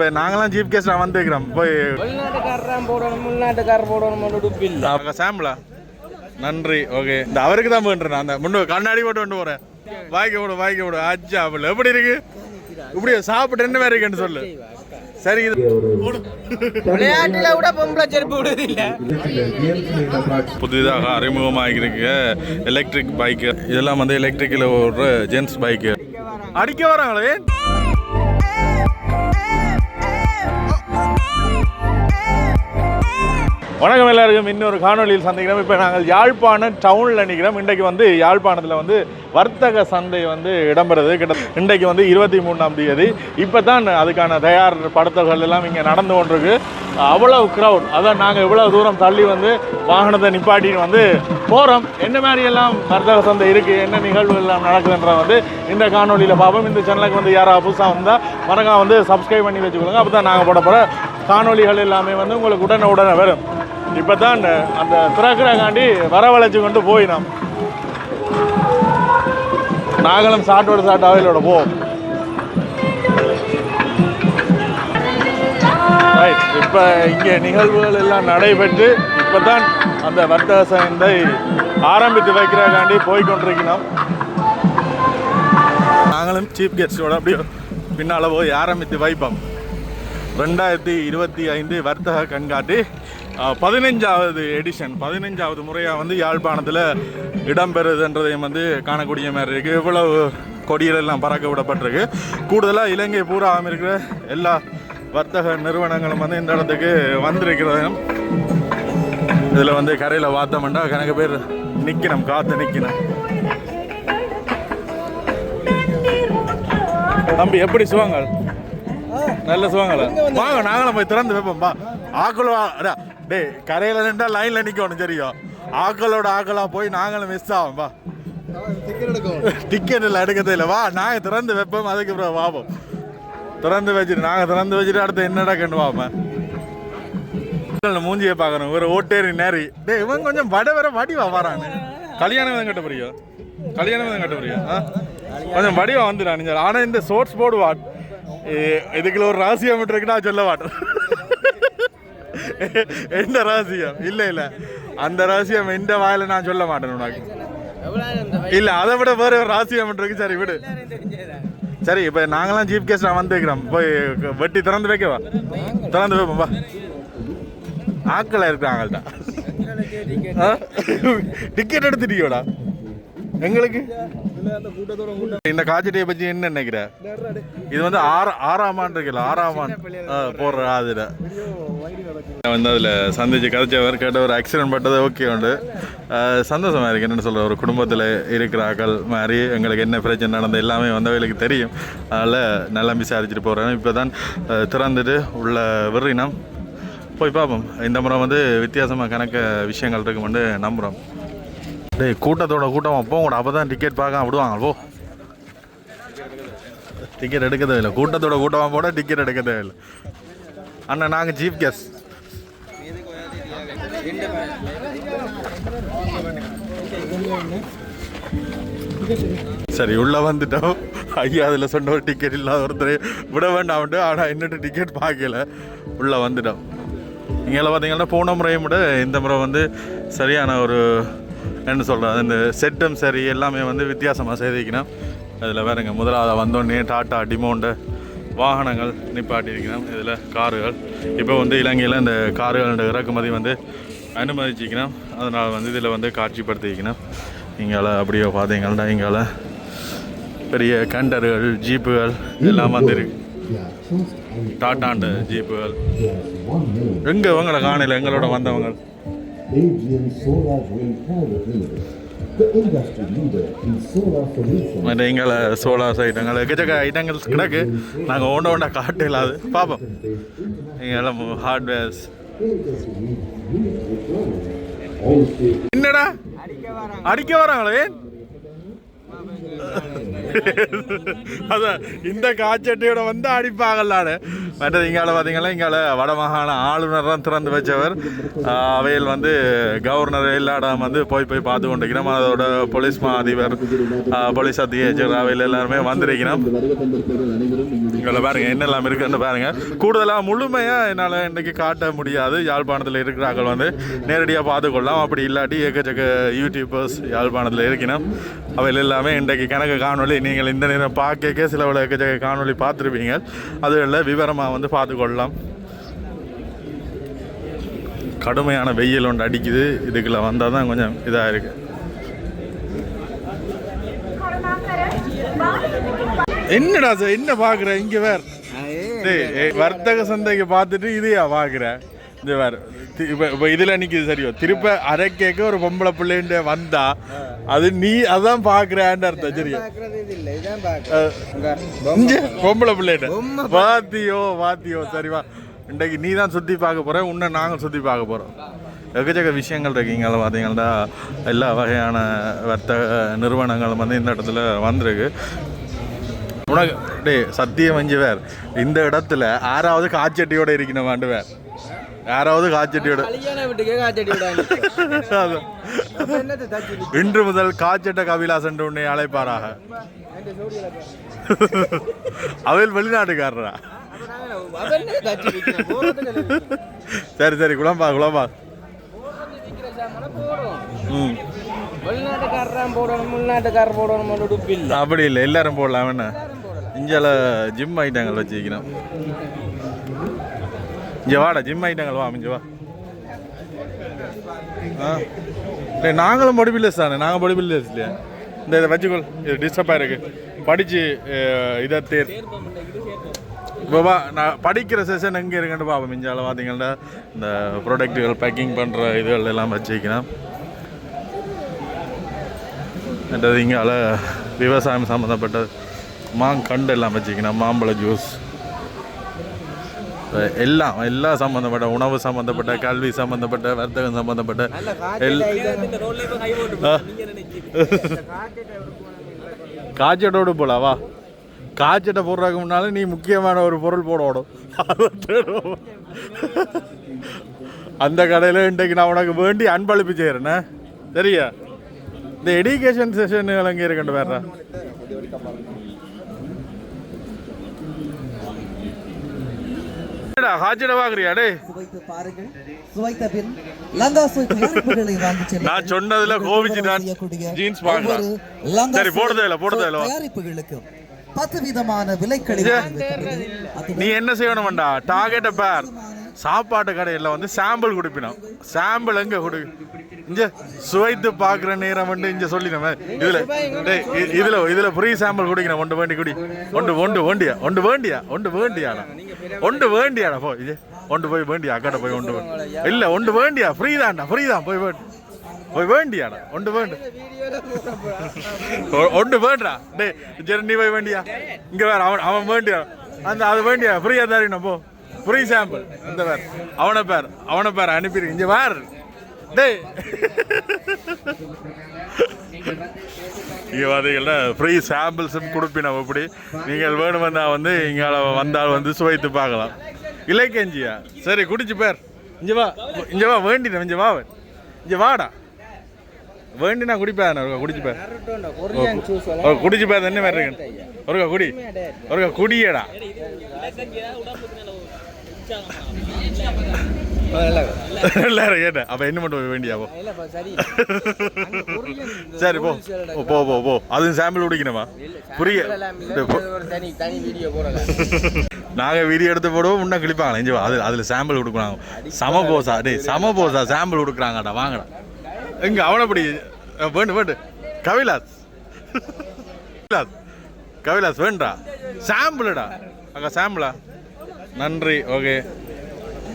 இப்போ நாங்களாம் சீஃப் கெஸ்டாக வந்துருக்கிறோம். போய் வெளிநாட்டுக்காரர் போடணும் உள்நாட்டுக்காரர் போடணும் அவங்க சாம்பிளா நன்றி ஓகே இந்த அவருக்கு தான் பண்ணுறேன் அந்த முன்னு கண்ணாடி போட்டு கொண்டு போகிறேன் வாய்க்க விடு வாய்க்க விடு அச்சா அப்படி எப்படி இருக்கு? இப்படி சாப்பிட்டு என்ன மாதிரி இருக்குன்னு சொல்லு. சரி இது விளையாட்டுல கூட பொம்பளை செருப்பு விடுறது இல்ல புதிதாக அறிமுகமாகிருக்கு எலக்ட்ரிக் பைக்கு இதெல்லாம் வந்து எலக்ட்ரிக்கில் ஒரு ஜென்ஸ் பைக்கு அடிக்க வராங்களே? வணக்கம் எல்லாருக்கும். இன்னொரு காணொலியில் சந்திக்கிறோம். இப்போ நாங்கள் யாழ்ப்பாணம் டவுனில் நிற்கிறோம் இன்றைக்கு வந்து யாழ்ப்பாணத்தில் வந்து வர்த்தக சந்தை வந்து இடம்பெறுது. கிட்ட இன்றைக்கு வந்து இருபத்தி மூணாம் தேதி. இப்போ தான் அதுக்கான தயார் படுத்தல்கள் எல்லாம் இங்கே நடந்து கொண்டிருக்கு. அவ்வளவு க்ரௌட் அதான் நாங்கள் இவ்வளோ தூரம் தள்ளி வந்து வாகனத்தை நிப்பாட்டின்னு வந்து போகிறோம் என்ன மாதிரி எல்லாம் வர்த்தக சந்தை இருக்குது என்ன நிகழ்வு எல்லாம் நடக்குதுன்ற வந்து இந்த காணொலியில் பார்ப்போம். இந்த சேனலுக்கு வந்து யாராவது புதுசாக வந்தால் மறக்காம வந்து சப்ஸ்கிரைப் பண்ணி வச்சுக்கோங்க அப்போ தான் நாங்கள் போட போகிற காணொலிகள் எல்லாமே வந்து உங்களுக்கு உடனே உடனே வரும். இப்போ தான் அந்த அந்த வரவழைச்சி வரவழைச்சு கொண்டு போயினோம் நாங்களும் சாட்டோட சாட் அவையிலோட போவோம். ரைட் இப்போ இங்கே நிகழ்வுகள் எல்லாம் நடைபெற்று இப்போ தான் அந்த வர்த்தக சந்தை ஆரம்பித்து வைக்கிறக்காண்டி போய்கொண்டிருக்கணும் நாங்களும் சீஃப் கெஸ்டோட அப்படியே பின்னால் போய் ஆரம்பித்து வைப்போம். ரெண்டாயிரத்தி இருபத்தி ஐந்து வர்த்தக கண்காட்டி பதினைஞ்சாவது எடிஷன் பதினைஞ்சாவது முறையாக வந்து யாழ்ப்பாணத்தில் இடம்பெறுதுன்றதையும் வந்து காணக்கூடிய மாதிரி இருக்குது இவ்வளவு கொடிகள் எல்லாம் பறக்க விடப்பட்டிருக்கு. கூடுதலாக இலங்கை பூராவும் இருக்கிற எல்லா வர்த்தக நிறுவனங்களும் வந்து இந்த இடத்துக்கு வந்திருக்கிறதையும் இதில் வந்து கரையில் பார்த்தோம்னா கணக்கு பேர் நிற்கணும் காற்று நிற்கணும் தம்பி எப்படி சுவாங்கள் நல்ல சுவாங்களா வாங்க நாங்களும் போய் திறந்து வைப்போம் பா ஆக்களோ அடா, டேய் கரையில் நின்றா லைனில் நிற்கணும் தெரியும் ஆக்களோட ஆக்களாக போய் நாங்களும் மிஸ் ஆகும் வா. டிக்கெட் இல்லை எடுக்கதே இல்லை வா. நாங்கள் திறந்து வைப்போம் அதுக்கு அப்புறம் வாப்போம் திறந்து வச்சுட்டு நாங்கள் திறந்து வச்சுட்டு அடுத்து என்னடா கண்டு வாப்பேன் மூஞ்சியை பார்க்கணும் ஒரு ஓட்டேரி நேரி. டே இவன் கொஞ்சம் வட வர வடிவா வரானு கல்யாணம் விதம் கட்ட புரியும் கல்யாணம் விதம் கட்ட புரியும் ஆ? கொஞ்சம் வடிவா வந்துடா நீங்க ஆனால் இந்த ஷோர்ட்ஸ் போர்டு வாட் இதுக்குள்ள ஒரு ராசியம் இருக்கு சொல்ல மாட்டேன். எந்த ராசியம் இல்ல இல்ல. அந்த ராசியம் எந்த வாயில நான் சொல்ல மாட்டேன் உனக்கு? இல்ல அதை விட வேற ஒரு ராசியம் இருக்கு. சரி விடு. சரி இப்ப நாங்களாம் ஜீப் கேஸ் நான் வந்துக்கிறோம் போய் வெட்டி திறந்து வைக்கவா? திறந்து வைப்போம் வா. ஆக்களை இருக்கிறாங்கள்டா டிக்கெட் எடுத்துட்டீங்கடா. எங்களுக்கு? இந்த காய்ச்சட்டியை பற்றி என்ன நினைக்கிற? இது வந்து ஆறு ஆறாம் ஆண்டு இருக்குல்ல ஆறாம் ஆண்டு. போடுற அதில் வந்து அதில் சந்திச்சு கதைச்சவர் கேட்ட ஒரு ஆக்சிடென்ட் பட்டது ஓகே உண்டு. ஆ, சந்தோஷமா இருக்கு என்னென்னு சொல்ற ஒரு குடும்பத்தில் இருக்கிற ஆக்கள் மாதிரி எங்களுக்கு என்ன பிரச்சனை நடந்த எல்லாமே வந்தவங்களுக்கு தெரியும். அதில் நல்லா விசாரிச்சுட்டு போகிறேன் இப்போ தான் திறந்துட்டு உள்ள விடுறினோம் போய் பார்ப்போம். இந்த முறை வந்து வித்தியாசமாக கணக்க விஷயங்கள் இருக்குமெண்டு நம்புகிறோம் டேய் கூட்டத்தோட கூட்டம் போங்கடா அப்போ தான் டிக்கெட் பார்க்க விடுவாங்க. போ. டிக்கெட் எடுக்க தேவையில்லை கூட்டத்தோட கூட்டமாக போட டிக்கெட் எடுக்க தேவையில்லை அண்ணா நாங்கள் ஜீப் கேஸ் சரி உள்ளே வந்துட்டோம். ஐயா அதில் சொன்ன ஒரு டிக்கெட் இல்லாத ஒருத்தர் விட வேண்டாம்ட்டு ஆனால் என்னட்டு டிக்கெட் பார்க்கல. உள்ளே வந்துட்டோம். இங்கே பார்த்தீங்கன்னா போன முறையும் விட இந்த முறை வந்து சரியான ஒரு என்ன சொல்கிறது இந்த செட்டும் சரி எல்லாமே வந்து வித்தியாசமாக செய்திக்கணும் அதில் வேறுங்க முதலாவது வந்தோடனே டாட்டா டிமோண்டு வாகனங்கள் நிப்பாட்டியிருக்கணும் இதில் காருகள். இப்போ வந்து இலங்கையில் இந்த காருகளோட இறக்குமதி வந்து அனுமதிச்சிக்கணும் அதனால் வந்து இதில் வந்து காட்சிப்படுத்திக்கணும் இங்கால அப்படியே பார்த்தீங்கன்னா இங்கால பெரிய கண்டர்கள் ஜீப்புகள் எல்லாம் வந்துருக்கு. டாட்டாண்ட ஜீப்புகள். எங்க இவங்களை காணல எங்களோட வந்தவங்க? Adrian Solar Wind Private Limited, the industry leader in solar solutions. மற்ற எங்களை சோலார் ஐட்டங்கள் எக்கச்சக்க ஐட்டங்கள் கிடக்கு நாங்கள் ஒன்று ஒன்றா காட்டு இல்லாது பார்ப்போம் எங்கெல்லாம் ஹார்ட்வேர்ஸ் என்னடா அடிக்க வராங்களே அதான் இந்த காய்ச்சட்டியோட வந்து அடிப்பாங்கல்லாடு மற்றது இங்கால பார்த்தீங்கன்னா இங்கால வடமாகாண ஆளுநர் தான் திறந்து வச்சவர். அவையில் வந்து கவர்னர் எல்லாடம் வந்து போய் போய் பார்த்து கொண்டிருக்கிறோம். அதோட போலீஸ் மா அதிபர் போலீஸ் அத்தியட்சர் அவையில் எல்லாருமே வந்திருக்கிறோம். இதில் பாருங்க என்னெல்லாம் இருக்குன்னு பாருங்க. கூடுதலாக முழுமையாக என்னால் இன்றைக்கி காட்ட முடியாது. யாழ்ப்பாணத்தில் இருக்கிறார்கள் வந்து நேரடியாக பார்த்துக்கொள்ளலாம். அப்படி இல்லாட்டி ஏக்கச்சக்க யூடியூபர்ஸ் யாழ்ப்பாணத்தில் இருக்கணும் அவையில் எல்லாமே இன்றைக்கு கணக்கு காணொளி நீங்கள் இந்த நேரம் பார்க்க சில உள்ள ஏக்கச்சக்க காணொளி பார்த்துருப்பீங்க. அதுகளில் விவரமாக வந்து பார்த்துக்கொள்ளலாம். கடுமையான வெயில் ஒன்று அடிக்குது. இதுக்குள்ள வந்தால் தான் கொஞ்சம் இதாக இருக்குது என்னடா சார் என்ன பார்க்குற இங்கே வேற வர்த்தக சந்தைக்கு பார்த்துட்டு இதையா பார்க்குற இந்த வேற இப்ப இதில் நிற்கிது சரியோ. திருப்ப அரை கேட்க ஒரு பொம்பளை பிள்ளைன்ட்டு வந்தா அது நீ அதான் பார்க்குறேன்னு அர்த்தம் சரியா. இது பொம்பளை பிள்ளைகிட்ட வாத்தியோ வாத்தியோ சரிவா இன்றைக்கு நீ தான் சுற்றி பார்க்க போற உன்னை நாங்கள் சுற்றி பார்க்க போகிறோம் எக்கச்சக்க விஷயங்கள் இருக்கீங்கள பார்த்தீங்கன்னா எல்லா வகையான வர்த்தக நிறுவனங்களும் வந்து இந்த இடத்துல வந்திருக்கு. உனக்கு டேய் சத்தியம் வேர் இந்த இடத்துல ஆறாவது காச்சட்டியோட இருக்கணுமாண்டு வேர் யாராவது காச்சட்டியோட? இன்று முதல் காச்சட்ட கபிலாசன் உன்னை அழைப்பாராக பாரு. அவள் வெளிநாட்டுக்காரரா. சரி சரி குழம்பா குழம்பா அப்படி இல்லை எல்லாரும் போடலாம் என்ன எல்லாரும் ஜிம் ஐட்டங்கள் வச்சுக்கணும் இங்கே வாடா ஜிம் ஐட்டங்கள் வா அமைஞ்சு வா. இல்லை நாங்களும் பொடி பில்லர்ஸ் தானே? நாங்கள் பொடி பில்லர்ஸ் இல்லையா? இந்த இதை வச்சுக்கொள் இது டிஸ்டர்பாக இருக்கு படித்து இதை தேர். இப்போ நான் படிக்கிற செஷன் எங்கே இருக்குன்னு பார்ப்போம் மிஞ்சால. பார்த்தீங்கன்னா இந்த ப்ராடக்ட்டுகள் பேக்கிங் பண்ணுற இதுகள் எல்லாம் வச்சுக்கலாம் என்றது இங்கே விவசாயம் சம்மந்தப்பட்டது மாங்கண்டு எல்லாம் வச்சுக்கணும் மாம்பழ ஜூஸ் எல்லாம் எல்லாம் சம்மந்தப்பட்ட உணவு சம்மந்தப்பட்ட கல்வி சம்மந்தப்பட்ட வர்த்தகம் சம்மந்தப்பட்ட. காய்ச்சட்டோடு போலாவா காய்ச்சட்டை போடுறதுக்கு முன்னால நீ முக்கியமான ஒரு பொருள் போடணும். அந்த கடையில் இன்றைக்கு நான் உனக்கு வேண்டி அன்பளிப்பு செய்கிறேண்ணே சரியா? இந்த எடுகேஷன் செஷன் அங்கே இருக்கட்டும் வேற. காய்ச்சட பார்க்குறியா டே சுவைத்து பின். நான் சொன்னதுல. செய்யக்கூடிய ஜீன்ஸ் லங்காசோய் சரி, போடுதே இல்ல, போடுதே இல்ல. பத்து விதமான நீ என்ன செய்யணும்டா டார்கெட்டை பேர் சாப்பாட்டு கடையில் வந்து சாம்பிள் கொடுப்பினோம். சாம்பிள் எங்கே கொடு? இங்க சுவைத்து பார்க்குற நேரம் வந்து இங்க சொல்லினோமே இதுல டேய் இ- இதுல இதுல ஃப்ரீ சாம்பிள் குடிக்கணும். ஒன்று வேண்டி குடி. ஒன்று ஒன்று வேண்டியா? ஒன்று வேண்டியா? ஒன்று வேண்டியாடா. ஒன்று வேண்டியாடா போ இது. ஒன்று போய் வேண்டியா? அக்கடை போய் ஒன்று இல்லை இல்ல ஒன்று வேண்டியா? ஃப்ரீ தான்டா ஃப்ரீ தான். போய் வேண்டி போய் வேண்டியாடா. ஒன்று வேண்டு ஒன்று வேண்டா டேய் சரி நீ போய் வேண்டியா? இங்க வேற அவன் அவன் வேண்டியா? அந்த அது வேண்டியா? ஃப்ரீயா தரணும் போ. ஃப்ரீ சாம்பிள் இந்த பேர். அவனை பேர் அவனை பேர் அனுப்பிடு. இங்க வேற டேய். இங்கே பார்த்தீங்கன்னா ஃப்ரீ சாம்பிள்ஸும் கொடுப்பினோம் இப்படி. நீங்கள் வேணுமென்னா வந்து இங்கே வந்தால் வந்து சுவைத்து பார்க்கலாம். இலைக்கஞ்சியா சரி குடிச்சு பேர். இங்கே வா. இங்கே வா வேண்டினேன். இங்கே வா இங்கே வாடா. வேண்டி நான் குடிப்பேன் ஒருக்கா குடிச்சு பேர். கொரியான் ஜூஸ் ஒரு குடிச்சு பேர் என்ன மாதிரி இருக்கு? ஒருக்கா குடி. ஒருக்கா குடியடா. எல்லாரும் கேட்டேன். அப்போ என்ன மட்டும் வேண்டியாவோ இல்லப்பா சரி போ. ஓ, போ போ போ. அதுவும் சாம்பிள் குடிக்கணுமா? புரிய. sample வீடியோ நாங்கள் வீடியோ எடுத்து போடுவோம் முன்ன கிளிப்பாங்களே இஞ்சி வா அது அதில் சாம்பிள் கொடுக்குறாங்க சம போசா. டேய் சம போசா சாம்பிள் கொடுக்குறாங்கடா வாங்கடா. எங்க அவனை படி. வேண்டு வேண்டு. கவிலாஸ். கவிலாஸ். கவிலாஸ் வேண்டா சாம்பிள்டா அக்கா சாம்பிளா நன்றி ஓகே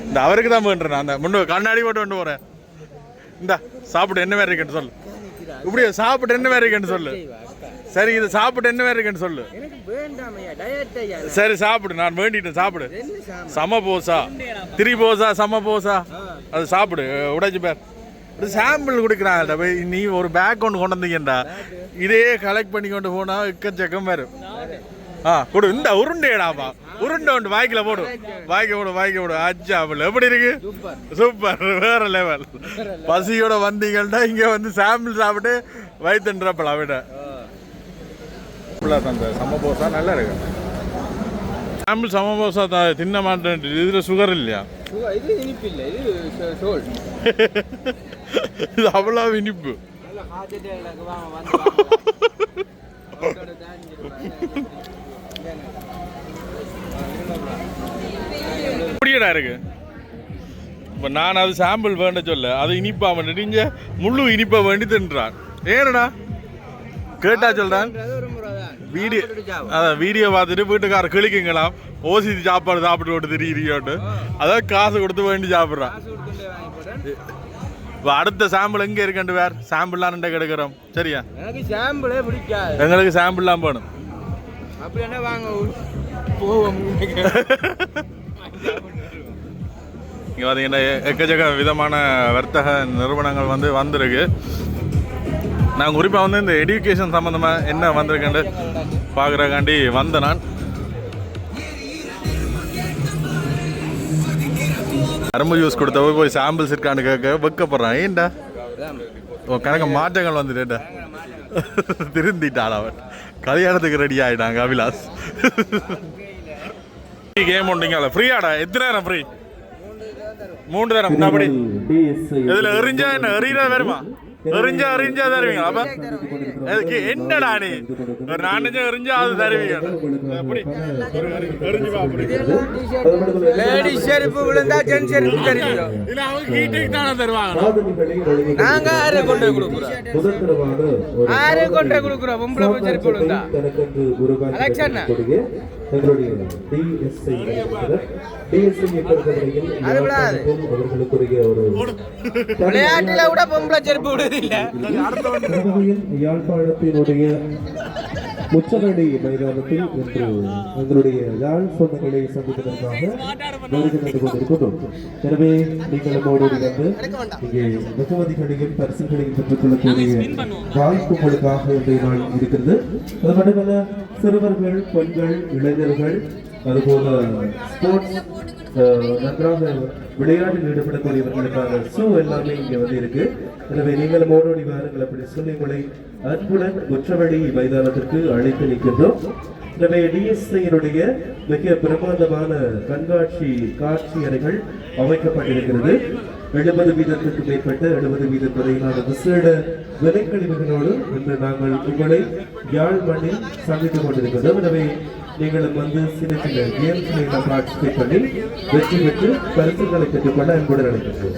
இந்த அவருக்கு தான் வேண்டுறேன் அந்த முன்னு கண்ணாடி போட்டு கொண்டு போகிறேன் இந்தா சாப்பிட்டு என்ன மாதிரி இருக்குன்னு சொல்லு. இப்படியே சாப்பிட்டு என்ன மாதிரி இருக்குன்னு சொல்லு. சரி இது சாப்பிட்டு என்ன மாதிரி இருக்குன்னு சொல்லு. சரி சாப்பிடு. நான் வேண்டிட்டேன் சாப்பிடு. சம. போசா. திரி போசா சம போசா. அது சாப்பிடு. உடைச்சு பேர். இது சாம்பிள் கொடுக்குறாங்கடா. போய் நீ ஒரு பேக் ஒன்று கொண்டு வந்தீங்கடா. இதே கலெக்ட் பண்ணி கொண்டு போனா எக்கச்சக்கம் வரும். ஆ கொடு. இந்த உருண்டைடாப்பா உருண்டை ஒன்று வாய்க்கில போடு. வாய்க்க போடு வாய்க்க போடு. அச்சா அவள் எப்படி இருக்கு? சூப்பர். வேற லெவல் பசியோட வந்தீங்கன்னா இங்க வந்து சாம்பிள் சாப்பிட்டு வயிற்றுன்றப்பல விட. அந்த சம போசா நல்லா இருக்கு. சாம்பிள் சமோசா த- தின்ன மாட்டேன் இதில் சுகர் இல்லையா? இது அவ்வளோ இனிப்பு. அப்படியடா இருக்கு. இப்போ நான் அது சாம்பிள் வேண்ட சொல்ல. அது இனிப்பா வேண்டி இங்க முழு இனிப்பா வேண்டி தின்றான். ஏனடா? கேட்டா சொல்றான்? வீடியோ அதான் வீடியோ பார்த்துட்டு வீட்டுக்கார கிளிக்குங்களாம் ஓசி சாப்பாடு சாப்பிட்டு விட்டு திரியிறியோட்டு அதான் காசு கொடுத்து வேண்டி சாப்பிட்றான். இப்போ அடுத்த சாம்பிள் எங்கே இருக்கண்டு வேற? சாம்பிள்லாம் ரெண்டை கிடைக்கிறோம். சரியா? எனக்கு சாம்பிளே பிடிக்காது. எங்களுக்கு சாம்பிள்லாம் வேணும். அப்படி என்ன வாங்க போவோம் இங்கே பார்த்தீங்கன்னா எக்கச்சக்க விதமான வர்த்தக நிறுவனங்கள் வந்து வந்திருக்கு. நான் குறிப்பாக வந்து இந்த எடுக்கேஷன் சம்மந்தமாக என்ன வந்திருக்குன்னு பார்க்குறக்காண்டி வந்த நான். கரும்பு ஜூஸ் கொடுத்தவங்க போய் சாம்பிள்ஸ் இருக்கான்னு கேட்க வைக்கப்படுறான். ஏன்டா ஓ கணக்க மாற்றங்கள் வந்துட்டேன்டா. திருந்திட்டாள் அவன். கல்யாணத்துக்கு ரெடி ஆகிட்டாங்க அபிலாஸ் கேம் உண்டுங்களா ஃப்ரீயாடா எத்தனை நேரம் ஃப்ரீ மூன்று தரம் அப்படி இதுல எறிஞ்சா என்ன? எறிஞ்சா வருமா எறிஞ்சா எறிஞ்சா தருவீங்க. அப்ப அதுக்கு என்னடா நீ? ஒரு நாலஞ்சு எறிஞ்சா அது தருவீங்க. அப்படி. லேடிஸ் செருப்பு விழுந்தா ஜென் செருப்பு தெரியும் இல்ல அவங்க ஹீட்டுக்கு தானே தருவாங்க. நாங்க யாரை கொண்டு போய் கொடுக்குறோம். யாரை கொண்டு கொடுக்குறோம். பொம்பளை செருப்பு விழுந்தா. அலெக்சாண்டா. எங்களுடைய டிஎஸ்ஐ டிஎஸ்ஐ அது விடாது. அவர்களுக்குரிய ஒரு விளையாட்டுல கூட பொம்பளை செருப்பு விடுறதில்ல வகையில் யாழ்ப்பாணத்தினுடைய முச்சநடி மைதானத்தில் இன்று எங்களுடைய யாழ் சொந்தங்களை சந்திப்பதற்காக வருகை தந்து கொண்டிருக்கின்றோம். எனவே நீங்கள் நம்மோடு வந்து இங்கே வெகுமதிகளையும் பரிசுகளையும் பெற்றுக் கொள்ளக்கூடிய வாய்ப்பு உங்களுக்காக இன்றைய நாள் இருக்கிறது அது மட்டுமல்ல சிறுவர்கள் பெண்கள் இளைஞர்கள் அதுபோல ஸ்போர்ட்ஸ் நன்றாக விளையாட்டில் ஈடுபடக்கூடியவர்களுக்கான ஷூ எல்லாமே இங்கே வந்து இருக்கு. எனவே நீங்களும் ஓடோடி வாருங்கள். அப்படி சொல்லி உங்களை அன்புடன் குற்றவழி மைதானத்திற்கு அழைத்து நிற்கின்றோம். எனவே டிஎஸ்ஐயினுடைய மிக பிரமாண்டமான கண்காட்சி காட்சி அறைகள் அமைக்கப்பட்டிருக்கிறது. எழுபது வீதத்திற்கு மேற்பட்ட எழுபது வீத துறையிலான விசேட விலைக்கழிவுகளோடு இன்று நாங்கள் உங்களை யாழ் மண்ணில் சந்தித்துக் கொண்டிருக்கிறோம் எனவே நீங்களும் வந்து சின்ன சின்ன கேம்ஸ்களை பார்ட்டிசிபேட் பண்ணி வெற்றி பெற்று பரிசுகளை பெற்றுக்கொள்ள அன்புடன் அழைக்கின்றோம்.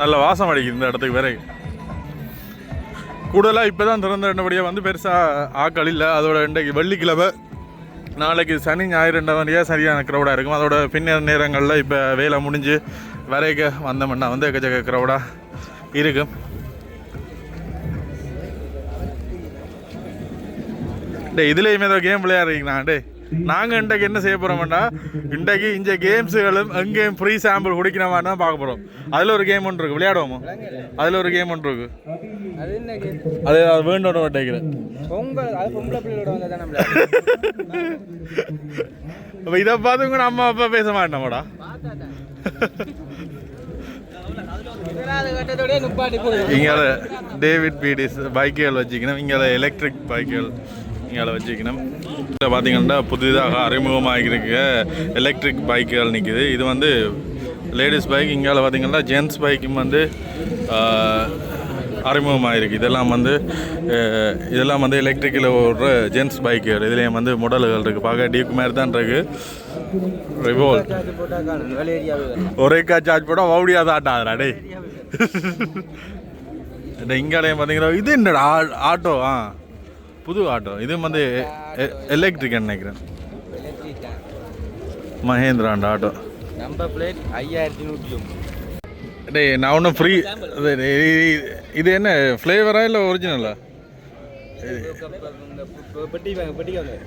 நல்ல வாசம் அடிக்குது இந்த இடத்துக்கு பிறகு கூடுதலாக இப்போ தான் திறந்தபடியாக வந்து பெருசாக ஆக்கள் இல்லை. அதோட இன்றைக்கு வெள்ளிக்கிழமை. நாளைக்கு சனி ஞாயிறு வண்டியாக சரியான க்ரௌடாக இருக்கும். அதோட பின்னர் நேரங்களில் இப்போ வேலை முடிஞ்சு வரைக்க வந்தோம்னா வந்து எக்கச்சக்க க்ரௌடாக இருக்கும் டே இதுலேயுமே ஏதோ கேம் விளையாடுறீங்களா டே நாங்கள் இன்றைக்கு என்ன செய்ய போகிறோம்னா இன்றைக்கு இந்த கேம்ஸுகளும் எங்கேயும் ஃப்ரீ சாம்பிள் குடிக்கிறோமா தான் பார்க்க போகிறோம் அதில் ஒரு கேம் ஒன்று இருக்கு. விளையாடுவோமா? அதில் ஒரு கேம் ஒன்று இருக்கு. அது? அது வேண்டோட நம்மள அப்போ இதை பார்த்து கூட அம்மா அப்பா பேச மாட்டோமாடா இங்கே டேவிட் பீடிஸ் பைக்குகள் வச்சுக்கணும். இங்கே எலக்ட்ரிக் பைக்குகள் இங்கே வச்சுக்கணும் இதில் பார்த்தீங்கன்னா புதிதாக அறிமுகமாகிருக்க. எலக்ட்ரிக் பைக்குகள் நிற்கிது இது வந்து லேடிஸ் பைக் இங்கே பார்த்தீங்கன்னா ஜென்ஸ் பைக்கும் வந்து அறிமுகமாகிருக்கு. இதெல்லாம் வந்து இதெல்லாம் வந்து எலக்ட்ரிக்கில் ஓடுற ஜென்ஸ் பைக்குகள் இதுலேயும் வந்து முடல்கள் இருக்குது பார்க்க டியூக் மாதிரி தான் இருக்குது ரிவோல் ஒரே கா சார்ஜ் போட்டால் வவுடியாக ஆட்டாதுடா டே இந்த இங்காலயம் பார்த்தீங்கன்னா இது என்னடா ஆட்டோ ஆ. புது ஆட்டோ. இது வந்து எலக்ட்ரிக் நினைக்கிறேன். தான் மகேந்திராண்ட ஆட்டோ. நம்பர் பிளேட் ஐயாயிரத்தி நூற்றி டேய் நான் ஒன்றும் ஃப்ரீ இது என்ன ஃப்ளேவரா இல்லை ஒரிஜினலா இந்த பெ- பெட்டி வாங்க, பெட்டிக்கு வந்து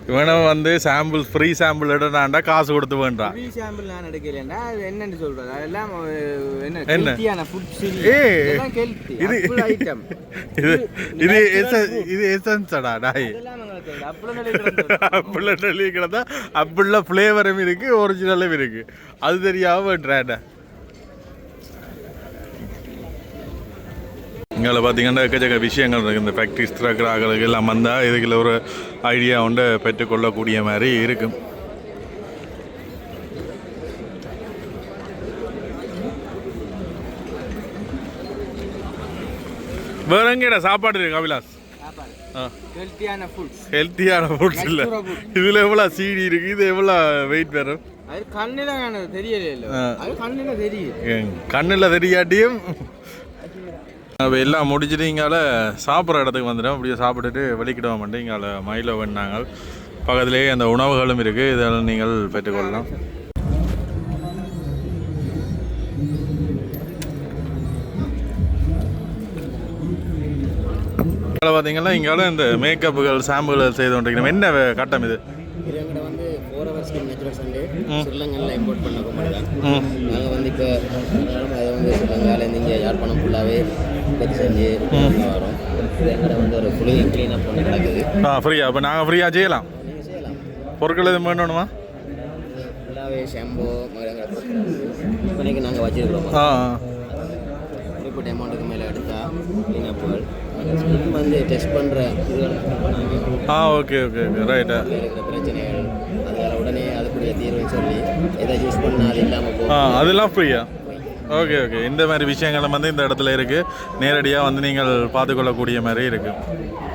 இவனும் வந்து சாம்பிள் ஃப்ரீ சாம்பிள் எடுறான்டா காசு கொடுத்து வேண்டான் ஃப்ரீ சாம்பிள் நான் எடுக்கலையா அது என்னன்னு சொல்றது? அதெல்லாம் என்ன? ஹெல்த்தியான ஃபுட் சீரி ஏய், இதெல்லாம் ஹெல்த்தி இது இது ஐட்டம் இது இது இது எசன்ஸடா டாய். அப்படிலாம் அப்படிள்ள நெல்லிக்கிறதா அப்படிள்ள ஃப்ளேவரும் இருக்கு ஒரிஜினலும் இருக்கு. அது தெரியாம வேண்டாடா இங்கே பார்த்தீங்கன்னா எக்கச்சக்க விஷயங்கள் இருக்குது இந்த ஃபேக்ட்ரிஸ் திறக்கிறாங்களுக்கு எல்லாம் வந்தால் இதுக்குள்ள ஒரு ஐடியா உண்டு பெற்றுக்கொள்ளக்கூடிய மாதிரி இருக்கும் வேற எங்கடா சாப்பாடு இருக்கு ஆ ஹெல்த்தியான ஃபுட்ஸ் ஹெல்த்தியான ஃபுட்ஸ் இல்லை. இதில் எவ்வளோ சீடி இருக்கு இது எவ்வளோ வெயிட் வரும் அது கண்ணில தெரியல இல்ல. அது கண்ணில தெரியுது கண்ணில் தெரியாட்டியும் அப்ப எல்லாம் முடிச்சுட்டு இங்கால சாப்பிட்ற இடத்துக்கு வந்துட்டோம். அப்படியே சாப்பிட்டுட்டு வெளிக்கிடுவோம் மட்டும். இங்கால மயில வேணாங்க பக்கத்துலேயே அந்த உணவுகளும் இருக்குது இதெல்லாம் நீங்கள் பெற்றுக்கொள்ளலாம். இங்கால பார்த்தீங்கன்னா இங்கால இந்த மேக்கப்புகள் சாம்புகள் செய்து கொண்டிருக்கிறோம். என்ன கட்டம் இது? ஸ்ரீலங்கனில் இம்போர்ட் பண்ண கம்பெனி தான் நாங்கள் வந்து இப்போ அதை வந்து ஸ்ரீலங்காலேருந்து இங்கே யாழ்ப்பாணம் ஃபுல்லாகவே கொண்டு வரோம். எங்கள்கிட்ட வந்து ஒரு ஃபுல்லி க்ளீன் அப் பண்ணி கிடக்குது. ஆ ஃப்ரீயா? அப்போ நாங்கள் ஃப்ரீயாக செய்யலாம். செய்யலாம். பொருட்கள் எதுவும் வேணுமா ஃபுல்லாகவே ஷாம்பு இப்போதைக்கு நாங்கள் வச்சுருக்கிறோம். ஆ குறிப்பிட்ட அமௌண்ட்டுக்கு மேலே எடுத்தால் க்ளீன் அப்புகள் ஸ்கின் வந்து டெஸ்ட் பண்ணுற ஆ ஓகே ஓகே ஓகே. ரைட்டா இருக்கிற பிரச்சனைகள் அதில் உடனே அதுக்குரிய தீர்வுன்னு சொல்லி எதை யூஸ் பண்ணால் அது இல்லாமல் ஆ போகும். அதெல்லாம் ஃப்ரீயா ஓகே ஓகே. இந்த மாதிரி விஷயங்களும் வந்து இந்த இடத்துல இருக்குது நேரடியாக வந்து நீங்கள் பார்த்துக்கொள்ளக்கூடிய மாதிரி இருக்குது